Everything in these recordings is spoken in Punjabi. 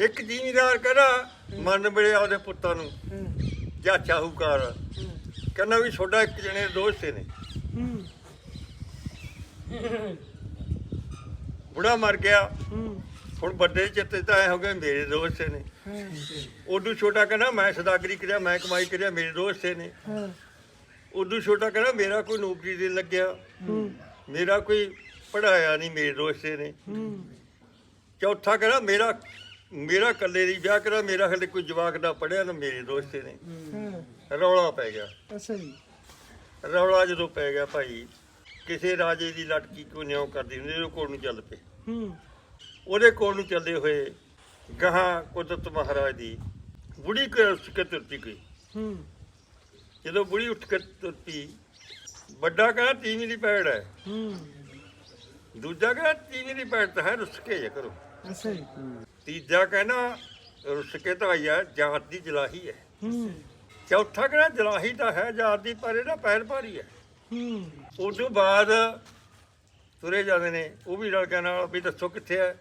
ਇੱਕ ਜ਼ਿਮੀਦਾਰ ਕਹਿੰਦਾ ਮਨ ਬੜੇ ਆਪਦੇ ਪੁੱਤਾਂ ਨੂੰ ਜਾਂ ਚਾਹੂਕਾਰ ਕਹਿੰਦਾ ਵੀ ਛੋਡਾ ਇੱਕ ਜਣੇ ਦੋਸਤ ਨੇ। ਬੁੜਾ ਮਰ ਗਿਆ। ਹੁਣ ਵੱਡੇ ਚਿੱਤੇ ਤਾਂ ਐ ਹੋ ਗਏ ਮੇਰੇ ਦੋਸਤ ਨੇ। ਉਦੋਂ ਛੋਟਾ ਕਹਿੰਦਾ ਮੈਂ ਸਦਾਗਰੀ ਕਰਿਆ ਮੈਂ ਕਮਾਈ ਕਰਿਆ ਮੇਰੇ ਦੋਸਤ ਨੇ। ਉਦੋਂ ਛੋਟਾ ਕਹਿੰਦਾ ਮੇਰਾ ਕੋਈ ਨੌਕਰੀ ਦੇ ਲੱਗਿਆ। ਮੇਰਾ ਕੋਈ ਪੜਾਇਆ ਨਹੀਂ ਮੇਰੇ ਦੋਸਤ ਨੇ। ਚੌਥਾ ਕਹਿੰਦਾ ਮੇਰਾ ਮੇਰਾ ਇਕੱਲੇ ਦੀ ਵਿਆਹ ਕਰਾ ਮੇਰਾ ਹਲੇ ਕੋਈ ਜਵਾਕ ਦਾ ਪੜਿਆ ਨਾ ਮੇਰੇ ਦੋਸਤ ਨੇ। ਰੌਲਾ ਪੈ ਗਿਆ। ਅੱਛਾ ਜੀ। ਰੌਲਾ ਜਦੋਂ ਪੈ ਗਿਆ ਭਾਈ ਕਿਸੇ ਰਾਜੇ ਦੀ ਲਟਕੀ ਕੋ ਨਿਉ ਕਰਦੀ ਹੁੰਦੀ ਉਹਦੇ ਕੋਲ ਨੂੰ ਚੱਲ ਪਏ। ਹੂੰ। ਉਹਦੇ ਕੋਲ ਨੂੰ ਚੱਲੇ ਹੋਏ ਗਾਹਾਂ ਕੁਦਰਤ ਮਹਾਰਾਜ ਦੀ ਬੁੜੀ ਕੇ ਉੱਠ ਕੇ ਤੁਰਤੀ ਗਈ ਹੂੰ। ਜਦੋਂ ਬੁੜੀ ਉੱਠ ਕੇ ਤੁਰਤੀ ਵੱਡਾ ਕਹਿੰਦਾ ਤੀਵੀਂ ਦੀ ਪੈੜ ਹੈ। ਹੂੰ। ਦੂਜਾ ਕਹਿੰਦਾ ਤੀਵੀਂ ਦੀ ਪੈੜ ਤਾਂ ਹੈ ਰੁੱਸ ਕੇ ਜਾ ਕਰੋ। ਅੱਛਾ ਜੀ। ਤੀਜਾ ਕਹਿੰਦਾ ਰੁੱਸ ਕੇ ਤਾਂ ਆਈ ਹੈ ਜਾਤ ਦੀ ਜਲਾਹੀ ਹੈ। ਚੌਥਾ ਕਹਿੰਦਾ ਜਲਾਹੀ ਤਾਂ ਹੈ ਜਾਤ ਦੀ ਪਰ ਇਹਦਾ ਪੈਰ ਭਾਰੀ ਹੈ। ਉਸ ਤੋਂ ਬਾਅਦ ਤੁਰੇ ਜਾਂਦੇ ਨੇ ਉਹ ਵੀ ਲੜਕਿਆਂ ਨਾਲ ਵੀ ਦੱਸੋ ਕਿੱਥੇ ਹੈ।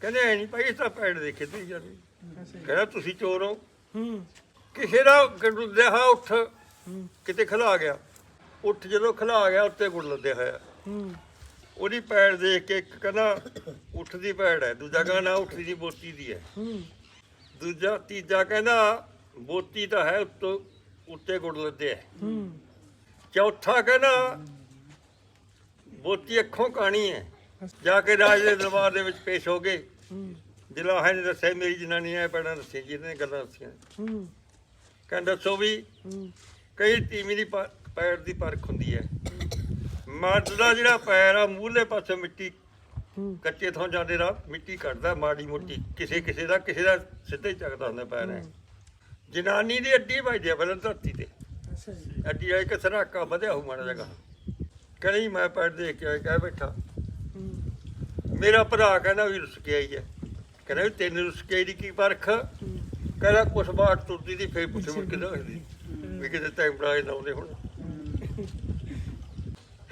ਕਹਿੰਦੇ ਐ ਨਹੀਂ ਭਾਈ ਇਸ ਤਾਂ ਪੈੜ ਦੇਖੇ ਤੇ ਜਾਂਦੇ ਕਹਿੰਦਾ ਤੁਸੀਂ ਚੋਰ ਹੋ। ਕਿਸੇ ਦਾ ਗੁਰਦਿਹਾ ਉੱਠ ਕਿਤੇ ਖਲਾ ਗਿਆ। ਉੱਠ ਜਦੋਂ ਖਲਾ ਗਿਆ ਉੱਤੇ ਗੁੜ ਲੱਦਿਆ ਹੋਇਆ। ਉਹਦੀ ਪੈੜ ਦੇਖ ਕੇ ਇੱਕ ਕਹਿੰਦਾ ਉੱਠਦੀ ਪੈੜ ਹੈ ਦੂਜਾ ਕਹਿੰਦਾ ਉੱਠਦੀ ਦੀ ਬੋਤੀ ਦੀ ਹੈ। ਹੂੰ। ਦੂਜਾ ਤੀਜਾ ਕਹਿੰਦਾ ਬੋਤੀ ਤਾਂ ਹੈ ਉੱਤੋਂ ਉੱਤੇ ਗੁੜ ਲੱਦਿਆ ਹੈ। ਹੂੰ। ਚੌਥਾ ਕਹਿੰਦਾ ਬੋਤੀ ਅੱਖੋਂ ਕਾਣੀ ਹੈ। ਜਾ ਕੇ ਰਾਜ ਦੇ ਦਰਬਾਰ ਦੇ ਵਿੱਚ ਪੇਸ਼ ਹੋ ਗਏ। ਹੂੰ। ਜਿਲਾਹੇ ਨੇ ਦੱਸਿਆ ਮੇਰੀ ਜਨਾਨੀ ਐ ਪੈੜਾਂ ਦੱਸੀਆਂ ਜਿਹਨੇ ਗੱਲਾਂ ਦੱਸੀਆਂ। ਹੂੰ। ਕਹਿੰਦਾ ਦੱਸੋ ਵੀ ਹੂੰ। ਕਈ ਤੀਵੀਂ ਦੀ ਪ- ਪੈਰ ਦੀ ਪਰਖ ਹੁੰਦੀ ਹੈ। ਮਰਦ ਦਾ ਜਿਹੜਾ ਪੈਰ ਆ ਮੂਹਲੇ ਪਾਸੇ ਮਿੱਟੀ ਕੱਚੇ ਥਾਂ ਜਾਂਦੇ ਦਾ ਮਿੱਟੀ ਕੱਢਦਾ ਮਾੜੀ ਮੋਟੀ। ਕਿਸੇ ਕਿਸੇ ਦਾ ਕਿਸੇ ਦਾ ਸਿੱਧਾ ਹੀ ਚੱਕਦਾ ਹੁੰਦਾ ਪੈਰ ਹੈ। ਜਨਾਨੀ ਦੀ ਅੱਡੀ ਵੱਜਦੀ ਆ ਪਹਿਲਾਂ ਧਰਤੀ ਤੇ। ਅੱਡੀ ਆ ਇੱਕ ਸਰਾਕਾ ਵਧਿਆ ਹੋ ਮਾੜਾ ਜਗਾ ਕਹਿੰਦੀ ਮੈਂ ਪੈਰ ਦੇਖ ਕੇ ਕਹਿ ਬੈਠਾ। ਮੇਰਾ ਭਰਾ ਕਹਿੰਦਾ ਵੀ ਰੁੱਸ ਕੇ ਆਈ ਹੈ ਕਹਿੰਦਾ ਵੀ ਤੈਨੂੰ ਰੁੱਸ ਕੇ ਆਈ ਦੀ ਕੀ ਪਰਖ ਕਹਿੰਦਾ ਕੁਛ ਬਾਤ ਤੁਰਦੀ ਦੀ ਫੇਰ ਪੁੱਛ ਮੁੜ ਕੇ ਦੱਸਦੀ। ਵੀ ਕਿਤੇ ਟਾਈਮ ਬਰਾਏ ਲਾਉਂਦੇ ਹੁਣ।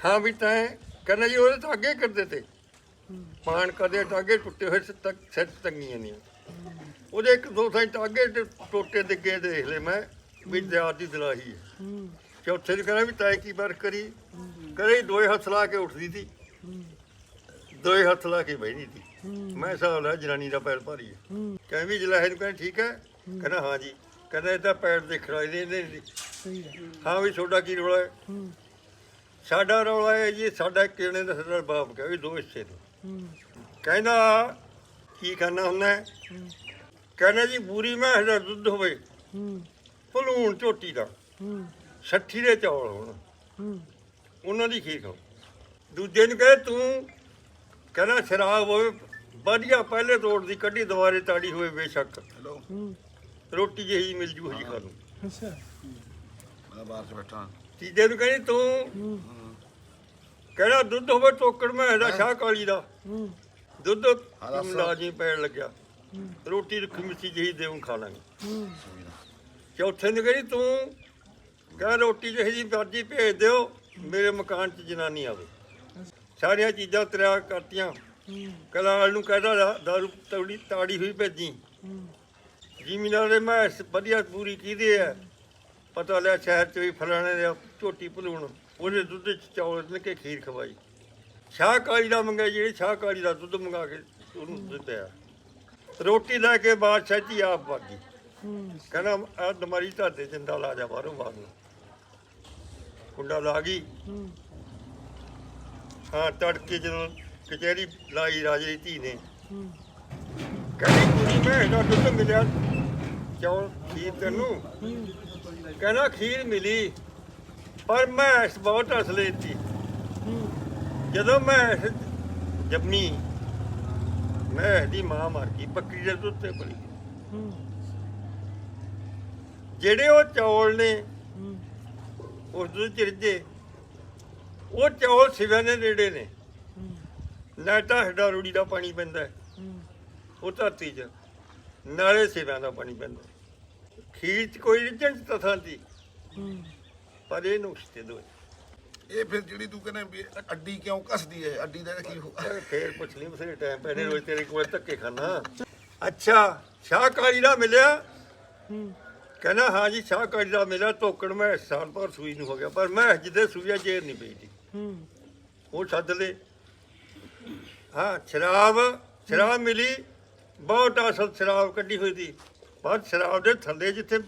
ਹਾਂ ਵੀ ਤੈਂ ਕਹਿੰਦਾ ਜੀ ਉਹਦੇ ਤਾਂ ਅੱਗੇ ਕਰਦੇ ਤੇ। ਪਾਣ ਕਦੇ ਟਾਗੇ ਟੁੱਟੇ ਹੋਏ ਤੱਕ ਸਿਰ ਤੰਗੀਆਂ ਨਹੀਂ। ਉਹਦੇ ਇੱਕ ਦੋ ਥਾਂ ਟਾਗੇ ਟੋਟੇ ਡਿੱਗੇ ਦੇਖ ਲੈ ਮੈਂ, ਵੀ ਦਿਆਤ ਦੀ ਦਲਾਹੀ ਹੈ। ਚੌਥੇ ਦੀ ਕਹਿੰਦਾ ਵੀ ਤੈਂ ਕੀ ਬਰ ਕਰੀ? ਕਰੇ ਦੋਏ ਹੱਥ ਲਾ ਕੇ ਉੱਠਦੀ ਸੀ। ਦੋਏ ਹੱਥ ਲਾ ਕੇ ਬਹਿਦੀ ਸੀ। ਮੈਂ ਹਿਸਾਬ ਲਾ ਜਨਾਨੀ ਦਾ ਪੈਰ ਭਾਰੀ ਹੈ। ਹੂੰ ਵੀ ਜਲਾਹੇ ਨੂੰ ਕਹਿੰਦਾ ਠੀਕ ਹੈ। ਕਹਿੰਦਾ ਹਾਂ ਜੀ। ਕਹਿੰਦਾ ਇਹਦਾ ਪੈਰ ਦੇਖਣਾ ਇਹਦੇ। ਹਾਂ ਵੀ ਤੁਹਾਡਾ ਕੀ ਰੌਲਾ ਹੈ? ਸਾਡਾ ਰੌਲਾ ਹੈ ਜੀ ਸਾਡਾ ਜਣੇ ਦਾ ਸਾਡਾ ਬਾਪ ਕਹੇ ਵੀ ਦੋ ਹਿੱਸੇ ਨੇ ਕਹਿੰਦਾ ਕੀ ਕਰਨਾ ਹੁੰਦਾ ਕਹਿੰਦਾ ਜੀ ਬੂਰੀ ਮੈਂਸ ਦਾ ਦੁੱਧ ਹੋਵੇ ਭਲੂਣ ਝੋਟੀ ਦਾ 60 ਦੇ ਚੌਲ ਹੋਣ। ਉਹਨਾਂ ਦੀ ਖੀਰ ਖਾਓ। ਦੂਜੇ ਨੂੰ ਕਹੇ ਤੂੰ ਕਹਿੰਦਾ ਸ਼ਰਾਬ ਹੋਵੇ ਵਧੀਆ ਪਹਿਲੇ ਤੋੜ ਦੀ ਕੱਢੀ ਦੁਬਾਰੇ ਤਾੜੀ ਹੋਵੇ ਬੇਸ਼ੱਕ। ਰੋਟੀ ਜਿਹੀ ਮਿਲ ਜੂ ਜੀ ਖਾਣ ਨੂੰ ਅੱਛਾ। ਮੈਂ ਬਾਹਰ ਚ ਬੈਠਾ। ਤੀਜੇ ਨੂੰ ਕਹਿੰਦੀ ਤੂੰ ਹੂੰ ਕਹਿੰਦਾ ਦੁੱਧ ਹੋਵੇ ਟੋਕੜ ਮੈਂ ਦਾ ਸ਼ਾਹ ਕਾਲੀ ਦਾ ਹੂੰ। ਦੁੱਧ ਦੱਸ। ਲਾਜੀ ਪੈਣ ਲੱਗਿਆ। ਹੂੰ। ਰੋਟੀ ਰੁੱਖੀ ਮਿੱਠੀ ਜਿਹੀ ਦੇਉਂ ਖਾ ਲਾਂਗੇ। ਹੂੰ। ਚੌਥੇ ਨੂੰ ਕਹਿੰਦੀ ਤੂੰ ਕਹ ਰੋਟੀ ਜਿਹੀ ਜੀ ਮਰਜ਼ੀ ਭੇਜ ਦਿਓ ਮੇਰੇ ਮਕਾਨ 'ਚ ਜਨਾਨੀ ਆਵੇ। ਸਾਰੀਆਂ ਚੀਜ਼ਾਂ ਤਰਿਆ ਕਰਤੀਆਂ। ਹੂੰ। ਕਲਾਲ ਨੂੰ ਕਹਿੰਦਾ ਦਾਰੂ ਤੌੜੀ ਤਾੜੀ ਹੋਈ ਭੇਜੀ। ਹੂੰ। ਜ਼ਿਮੀਨਾਰ ਦੇ ਮੈਂ ਵਧੀਆ ਪੂਰੀ ਕੀਦੇ ਆ ਪਤਾ ਲਿਆ ਸ਼ਹਿਰ 'ਚ ਵੀ ਫਲਾਣੇ ਦੇ ਝੋਟੀ ਭਲੂਣ ਉਹਨੇ ਦੁੱਧ 'ਚ ਚੌਲ ਲੈ ਕੇ ਖੀਰ ਖਵਾਈ। ਸ਼ਾਹਕਾਰੀ ਦਾ ਮੰਗਿਆ, ਜਿਹੜੀ ਸ਼ਾਹ ਦਾ ਦੁੱਧ ਮੰਗਾ ਕੇ ਉਹਨੂੰ ਦਿੱਤਾ। ਰੋਟੀ ਲੈ ਕੇ ਬਾਦਸ਼ਾਹ ਜੀ ਆਪ ਵਾਗੀ। ਕਹਿੰਦਾ, ਆ ਦਮਾਰੀ ਧਾਦੇ ਜਿੰਦਾ ਲਾ ਜਾ ਬਾਹਰੋਂ ਬਾਹਰ ਨੂੰ। ਕੁੰਡਾ ਲਾ ਗਈ। ਹਾਂ, ਤੜਕੇ ਜਦੋਂ ਕਚਹਿਰੀ ਲਾਈ ਰਾਜੇ ਦੀ ਧੀ ਨੇ। ਕਹਿੰਦੀ, ਕੁੜੀ ਮੈਂ ਦਾ ਦੁੱਧ ਮਿਲਿਆ ਚੌਲ, ਖੀਰ ਤੈਨੂੰ? ਕਹਿੰਦਾ, ਖੀਰ ਮਿਲੀ। ਪਰ ਮੈਂ ਇਸ ਬਹੁਤ ਅਸਲੇ ਸੀ। ਜਦੋਂ ਮੈਂ ਜੰਮੀ ਮੈਂ ਦੀ ਮਾਂ ਮਰ ਗਈ ਬੱਕਰੀ ਦੇ ਦੁੱਧ ਤੇ ਪੜੀ ਜਿਹੜੇ ਉਹ ਚੌਲ ਨੇ ਹੂੰ ਉਸ ਦੁੱਧ ਚ ਰਿੱਝੇ ਉਹ ਚੌਲ ਸਿਵਿਆਂ ਦੇ ਨੇੜੇ ਨੇ। ਹੂੰ ਨਾ ਤਾਂ ਹੱਡਾ ਰੂੜੀ ਦਾ ਪਾਣੀ ਪੈਂਦਾ ਉਹ ਧਰਤੀ 'ਚ, ਨਾਲੇ ਸਿਵਿਆਂ ਦਾ ਪਾਣੀ ਪੈਂਦਾ ਖੀਰ 'ਚ ਕੋਈ ਰਿੱਝਣ ਚ ਤਥਾਂ ਦੀ ਪਰ ਇਹ ਨੁਕਸੇ ਦੋ। ਇਹ ਫਿਰ ਜਿਹੜੀ ਤੂੰ ਕਹਿੰਦਾ ਵੀ ਅੱਡੀ ਕਿਉਂ ਕੱਸਦੀ ਹੈ ਅੱਡੀ ਦਾ ਕੀ ਹੋ ਫੇਰ ਪੁੱਛ ਲਈ ਬਸੇ ਟਾਈਮ ਪਹਿਲੇ ਰੋਜ਼ ਤੇਰੇ ਕੋਲ ਧੱਕੇ ਖਾਣਾ ਅੱਛਾ ਸ਼ਾਹਕਾਰੀ ਦਾ ਮਿਲਿਆ? ਹੂੰ। ਕਹਿੰਦਾ ਹਾਂ ਜੀ ਸ਼ਾਹਕਾਰੀ ਦਾ ਮਿਲਿਆ ਟੋਕਣ ਮੈਂ ਸਾਲ ਪਰ ਸੂਈ ਨੂੰ ਹੋ ਗਿਆ ਪਰ ਮੈਂ ਜਿੱਦੇ ਸੂਈਆ ਜੇਰ ਨਹੀਂ ਪਈ ਹੂੰ। ਉਹ ਛੱਡ ਲੈ। ਹਾਂ ਸ਼ਰਾਬ ਸ਼ਰਾਬ ਮਿਲੀ ਬਹੁਤ ਅਸਲ ਸ਼ਰਾਬ ਕੱਢੀ ਹੋਈ ਸੀ ਪਰ ਸ਼ਰਾਬ ਦੇ ਥੱਲੇ ਜਿੱਥੇ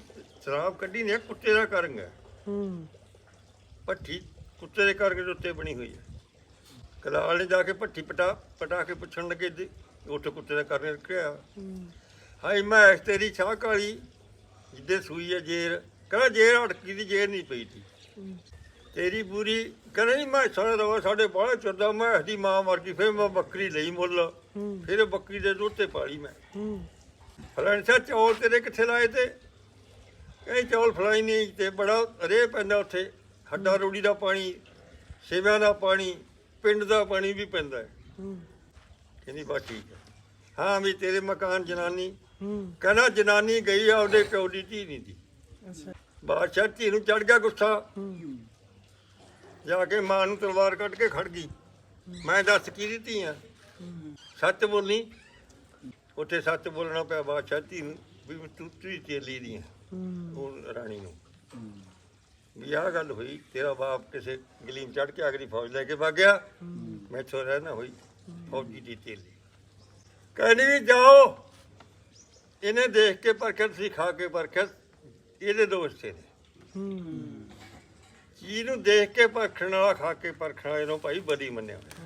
ਸ਼ਰਾਬ ਕੱਢੀ ਨੇ ਕੁੱਤੇ ਦਾ ਕਰੰਗ ਹੈ। ਭੱਠੀ ਕੁੱਤੇ ਦੇ ਕਰੰਗ ਦੇ ਉੱਤੇ ਬਣੀ ਹੋਈ ਹੈ। ਕਲਾਲ ਨੇ ਜਾ ਕੇ ਭੱਠੀ ਪਟਾ ਪਟਾ ਕੇ ਪੁੱਛਣ ਲੱਗੇ ਜੀ ਉੱਥੇ ਕੁੱਤੇ ਦਾ ਕਰੰਗ ਰੱਖਿਆ। ਹਾਈ ਮੈਂ ਤੇਰੀ ਛਾਹ ਕਾਲੀ ਜਿੱਦੇ ਸੂਈ ਹੈ ਜੇਰ। ਕਹਿੰਦਾ ਜੇਰ ਅਟਕੀ ਦੀ ਜੇਰ ਨਹੀਂ ਪਈ ਸੀ ਹੂੰ। ਤੇਰੀ ਪੂਰੀ ਕਹਿੰਦਾ ਨਹੀਂ ਮੈਂ ਸਾਰਾ ਦਵਾ ਸਾਡੇ ਬਾਹਲੇ ਚੁਰਦਾ ਮੈਂ ਦੀ ਮਾਂ ਮਰ ਗਈ ਫਿਰ ਮੈਂ ਬੱਕਰੀ ਲਈ ਮੁੱਲ। ਫਿਰ ਬੱਕਰੀ ਦੇ ਦੁੱਧ ਤੇ ਪਾਲੀ ਮੈਂ। ਹੂੰ। ਫਲਾਣ ਸਾ ਚੌਲ ਤੇਰੇ ਕਿੱਥੇ ਲਾਏ ਤੇ? ਕਈ ਚੌਲ ਫਲਾਈ ਨਹੀਂ ਤੇ ਬੜਾ ਰੇ ਪੈਂਦਾ ਉੱਥੇ। ਹੱਡਾ ਰੋੜੀ ਦਾ ਪਾਣੀ ਸੇਵਿਆਂ ਦਾ ਪਾਣੀ ਪਿੰਡ ਦਾ ਪਾਣੀ ਵੀ ਪੈਂਦਾ ਹੈ। ਕਹਿੰਦੀ ਬਸ ਠੀਕ ਹੈ। ਹਾਂ ਵੀ ਤੇਰੇ ਮਕਾਨ ਜਨਾਨੀ ਕਹਿੰਦਾ ਜਨਾਨੀ ਗਈ ਆ ਉਹਦੇ ਪਿਓ ਦੀ ਧੀ ਨਹੀਂ ਦੀ। ਬਾਦਸ਼ਾਹ ਧੀ ਨੂੰ ਚੜ ਗਿਆ ਗੁੱਸਾ। ਜਾ ਕੇ ਮਾਂ ਨੂੰ ਤਲਵਾਰ ਕੱਢ ਕੇ ਖੜ ਗਈ। ਮੈਂ ਦੱਸ ਕੀ ਦਿੱਤੀ ਆ? ਸੱਚ ਬੋਲਣੀ ਉੱਥੇ ਸੱਚ ਬੋਲਣਾ ਪਿਆ ਬਾਦਸ਼ਾਹ ਧੀ ਨੂੰ। ਵੀ ਤੂੰ ਤੂੰ ਚੇਲੀ ਦੀ ਆ ਹੂੰ। ਉਹ ਰਾਣੀ ਨੂੰ। ਵੀ ਆਹ ਗੱਲ ਹੋਈ ਤੇਰਾ ਬਾਪ ਕਿਸੇ ਗਲੀਮ ਚੜ ਕੇ ਅਗਲੀ ਫੌਜ ਲੈ ਕੇ ਭੱਗ ਗਿਆ। ਮੈਥੋਂ ਰਹਿਣਾ ਹੋਈ ਫੌਜੀ ਦੀ ਚੇਲੀ ਕਹਿੰਦੀ ਵੀ ਜਾਓ। ਇਹਨੇ ਦੇਖ ਕੇ ਪਰਖਿਆ ਸੀ ਖਾ ਕੇ ਪਰਖਿਆ ਇਹਦੇ ਦੋਸਤ ਨੇ। ਹੂੰ। ਚੀਜ਼ ਨੂੰ ਦੇਖ ਕੇ ਪਰਖਣ ਖਾ ਕੇ ਪਰਖਣ ਵਾਲੇ ਨੂੰ ਭਾਈ ਬਦੀ ਮੰਨਿਆ ਹੂੰ